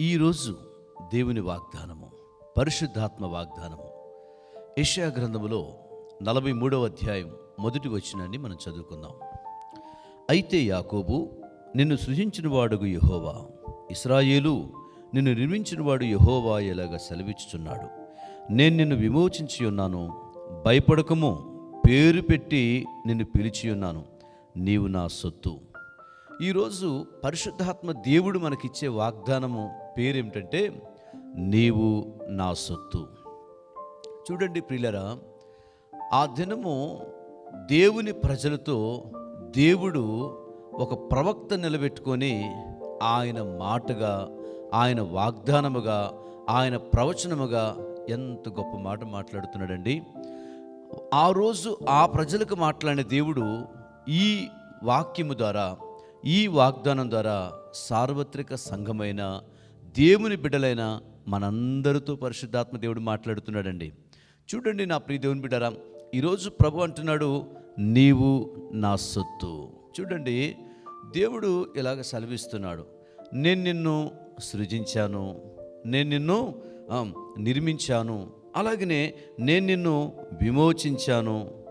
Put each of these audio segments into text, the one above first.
ఈరోజు దేవుని వాగ్దానము పరిశుద్ధాత్మ వాగ్దానము. ఏషియా గ్రంథములో నలభై మూడవ అధ్యాయం మొదటి వచనాన్ని మనం చదువుకుందాం. అయితే యాకోబు నిన్ను సృజించినవాడుగు యహోవా ఇస్రాయేలు నిన్ను నిర్మించినవాడు యహోవా ఎలాగ సెలవిచ్చుచున్నాడు? నేను నిన్ను విమోచించి ఉన్నాను భయపడకము పేరు పెట్టి నిన్ను పిలిచి ఉన్నాను నీవు నా సొత్తు. ఈరోజు పరిశుద్ధాత్మ దేవుడు మనకిచ్చే వాగ్దానము పేరేమిటంటే నీవు నా సొత్తు. చూడండి ప్రియులరా ఆ దినము దేవుని ప్రజలతో దేవుడు ఒక ప్రవక్త నిలబెట్టుకొని ఆయన మాటగా ఆయన వాగ్దానముగా ఆయన ప్రవచనముగా ఎంత గొప్ప మాట మాట్లాడుతున్నాడండి. ఆ రోజు ఆ ప్రజలకు మాట్లాడిన దేవుడు ఈ వాక్యము ద్వారా ఈ వాగ్దానం ద్వారా సార్వత్రిక సంఘమైన దేవుని బిడ్డలైన మనందరితో పరిశుద్ధాత్మ దేవుడు మాట్లాడుతున్నాడండి. చూడండి నా ప్రియ దేవుని బిడ్డరా ఈరోజు ప్రభు అంటున్నాడు నీవు నా సొత్తు. చూడండి దేవుడు ఇలాగ సెలవిస్తున్నాడు నేను నిన్ను సృజించాను నేను నిన్ను నిర్మించాను అలాగనే నేను నిన్ను విమోచించాను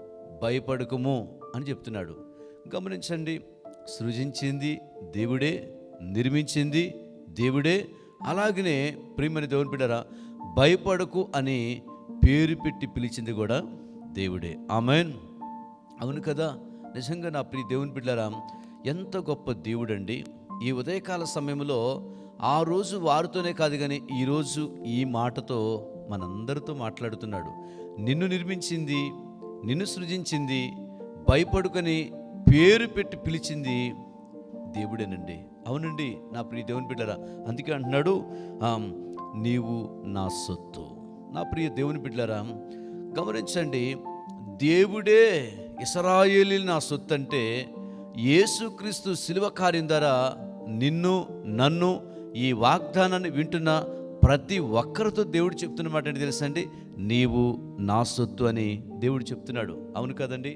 భయపడకము అని చెప్తున్నాడు. గమనించండి సృజించింది దేవుడే నిర్మించింది దేవుడే అలాగనే ప్రియమని దేవుని బిడ్డరా భయపడకు అని పేరు పెట్టి పిలిచింది కూడా దేవుడే. ఆమెన్. అవును కదా నిజంగా నా ప్రియ దేవుని బిడ్డరా ఎంత గొప్ప దేవుడండి. ఈ ఉదయకాల సమయంలో ఆ రోజు వారితోనే కాదు కానీ ఈరోజు ఈ మాటతో మనందరితో మాట్లాడుతున్నాడు. నిన్ను నిర్మించింది నిన్ను సృజించింది భయపడుకొని పేరు పెట్టి పిలిచింది దేవుడేనండి. అవునండి నా ప్రియ దేవుని బిడ్డరా అందుకే అంటున్నాడు నీవు నా సొత్తు. నా ప్రియ దేవుని బిడ్డరా గమనించండి దేవుడే ఇస్రాయేలీ నా సొత్తు అంటే యేసుక్రీస్తు శిలువ కార్యం ద్వారా నిన్ను నన్ను ఈ వాగ్దానాన్ని వింటున్న ప్రతి ఒక్కరితో దేవుడు చెప్తున్న మాట అంటే తెలుసండి? నీవు నా సొత్తు అని దేవుడు చెప్తున్నాడు. అవును కదండి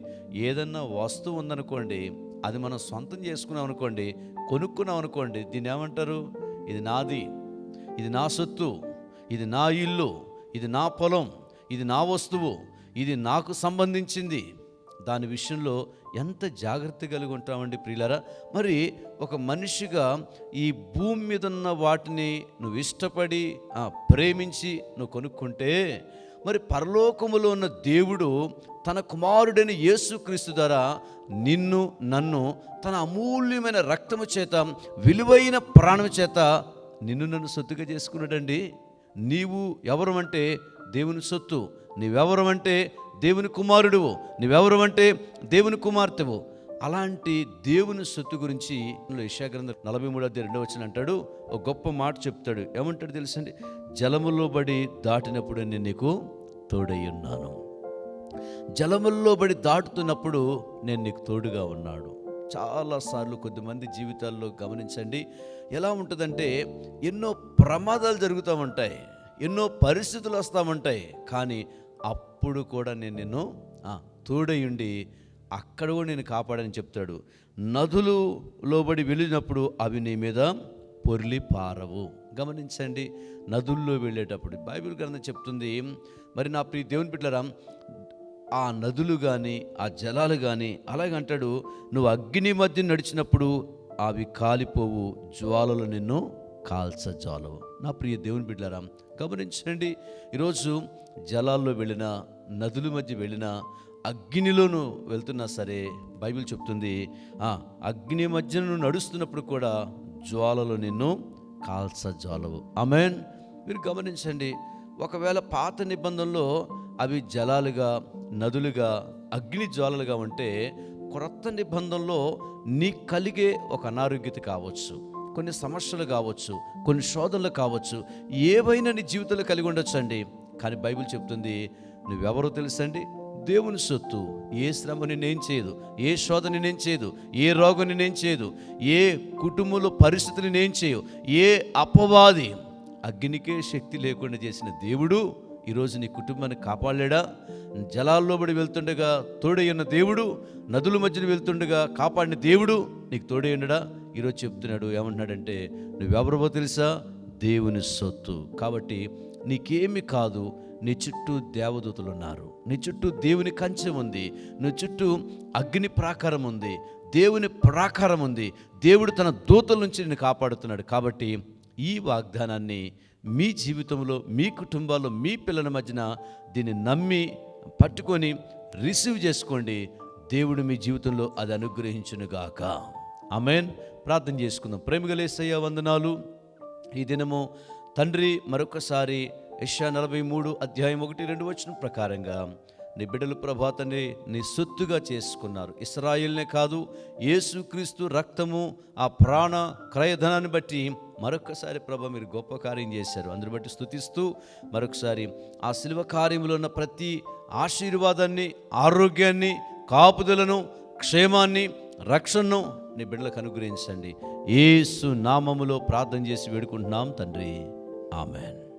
ఏదన్నా వస్తువు ఉందనుకోండి అది మనం సొంతం చేసుకున్నాం అనుకోండి కొనుక్కున్నాం అనుకోండి దీన్ని ఏమంటారు? ఇది నాది ఇది నా సొత్తు ఇది నా ఇల్లు ఇది నా పొలం ఇది నా వస్తువు ఇది నాకు సంబంధించింది. దాని విషయంలో ఎంత జాగ్రత్త కలిగి ఉంటామండి ప్రియులరా? మరి ఒక మనిషిగా ఈ భూమి మీద ఉన్న వాటిని నువ్వు ఇష్టపడి ప్రేమించి నువ్వు కొనుక్కుంటే మరి పరలోకములో ఉన్న దేవుడు తన కుమారుడైన యేసుక్రీస్తు ద్వారా నిన్ను నన్ను తన అమూల్యమైన రక్తము చేత విలువైన ప్రాణము చేత నిన్ను నన్ను సొత్తుగా చేసుకున్నాడండి. నీవు ఎవరు అంటే దేవుని సొత్తు నీవెవరు అంటే దేవుని కుమారుడువు నీవెవరు అంటే దేవుని కుమార్తెవు అలాంటి దేవుని సొత్తు గురించి యశాగ్రంథం నలభై మూడు అధ్యాయ రెండవ వచ్చిన అంటాడు. ఒక గొప్ప మాట చెప్తాడు. ఏమంటాడు తెలుసండి? జలములో బడి దాటినప్పుడు నేను నీకు తోడై ఉన్నాను. జలముల్లో బడి దాటుతున్నప్పుడు నేను నీకు తోడుగా ఉన్నాడు. చాలాసార్లు కొద్దిమంది జీవితాల్లో గమనించండి. ఎలా ఉంటుందంటే ఎన్నో ప్రమాదాలు జరుగుతూ ఉంటాయి. ఎన్నో పరిస్థితులు వస్తూ ఉంటాయి. కానీ అప్పుడు కూడా నేను నిన్ను ఆ, తోడయుండి అక్కడ కూడా నేను కాపాడని చెప్తాడు. నదులు లోబడి వెళ్ళినప్పుడు అవి నీ మీద పొర్లి పారవు. గమనించండి నదుల్లో వెళ్ళేటప్పుడు బైబిల్ గ్రంథం చెప్తుంది మరి నా ప్రియ దేవుని బిడ్డలారా ఆ నదులు కానీ ఆ జలాలు కానీ అలాగే అంటాడు నువ్వు అగ్ని మధ్య నడిచినప్పుడు అవి కాలిపోవు జ్వాలలు నిన్ను కాల్చజాలవు. నా ప్రియ దేవుని బిడ్డలారా గమనించండి ఈరోజు జలాల్లో వెళ్ళినా నదుల మధ్య వెళ్ళినా అగ్నిలోను వెళ్తున్నా సరే బైబిల్ చెప్తుంది అగ్ని మధ్య నువ్వు నడుస్తున్నప్పుడు కూడా జ్వాలలు నిన్ను కాల్చజాలవు. అమెన్ మీరు గమనించండి ఒకవేళ పాత నిబంధనలో అవి జలాలుగా నదులుగా అగ్ని జ్వాలలుగా ఉంటే క్రొత్త నిబంధనలో నీ కలిగే ఒక అనారోగ్యత కావచ్చు కొన్ని సమస్యలు కావచ్చు కొన్ని శోధనలు కావచ్చు ఏవైనా నీ జీవితంలో కలిగి ఉండొచ్చు అండి కానీ బైబిల్ చెప్తుంది నువ్వెవరో తెలుసండి? దేవుని సొత్తు ఏ శ్రమ నేనేం చేయదు ఏ శోధ నేనేం చేయదు ఏ రోగం నేనేం చేయదు ఏ కుటుంబంలో పరిస్థితిని నేను చేయు ఏ అపవాది అగ్నికే శక్తి లేకుండా చేసిన దేవుడు ఈరోజు నీ కుటుంబాన్ని కాపాడలేడా? జలాల్లో పడి వెళ్తుండగా తోడయ్యున్న దేవుడు నదుల మధ్యన వెళ్తుండగా కాపాడిన దేవుడు నీకు తోడయ్యుండడా ఈరోజు చెప్తున్నాడు ఏమంటున్నాడంటే నువ్వెవరవో తెలుసా? దేవుని సొత్తు. కాబట్టి నీకేమి కాదు నీ చుట్టూ దేవదూతలు ఉన్నారు. నీ చుట్టూ దేవుని కంచె ఉంది. నీ చుట్టూ అగ్ని ప్రాకారం ఉంది. దేవుని ప్రాకారం ఉంది. దేవుడు తన దూతల నుంచి నిన్ను కాపాడుతున్నాడు. కాబట్టి ఈ వాగ్దానాన్ని మీ జీవితంలో మీ కుటుంబాల్లో మీ పిల్లల మధ్యన దీన్ని నమ్మి పట్టుకొని రిసీవ్ చేసుకోండి. దేవుడు మీ జీవితంలో అది అనుగ్రహించునుగాక. ఆమెన్. ప్రార్థన చేసుకుందాం. ప్రేమిగలేసయ్య వందనాలు. ఈ దినము తండ్రి మరొకసారి యశా నలభై మూడు అధ్యాయం ఒకటి రెండు వచ్చిన ప్రకారంగా నీ బిడ్డలు ప్రభాతని నీ సొత్తుగా చేసుకున్నారు. ఇస్రాయిల్నే కాదు యేసుక్రీస్తు రక్తము ఆ ప్రాణ క్రయధనాన్ని బట్టి మరొకసారి ప్రభ మీరు గొప్ప కార్యం చేశారు. అందుని బట్టి స్థుతిస్తూ మరొకసారి ఆ శిల్వ కార్యంలో ఉన్న ప్రతి ఆశీర్వాదాన్ని ఆరోగ్యాన్ని కాపుదలను క్షేమాన్ని రక్షణను నీ బిడ్డలకు అనుగ్రహించండి. ఏసు నామములో ప్రార్థన చేసి వేడుకుంటున్నాం తండ్రి. ఆమెన్.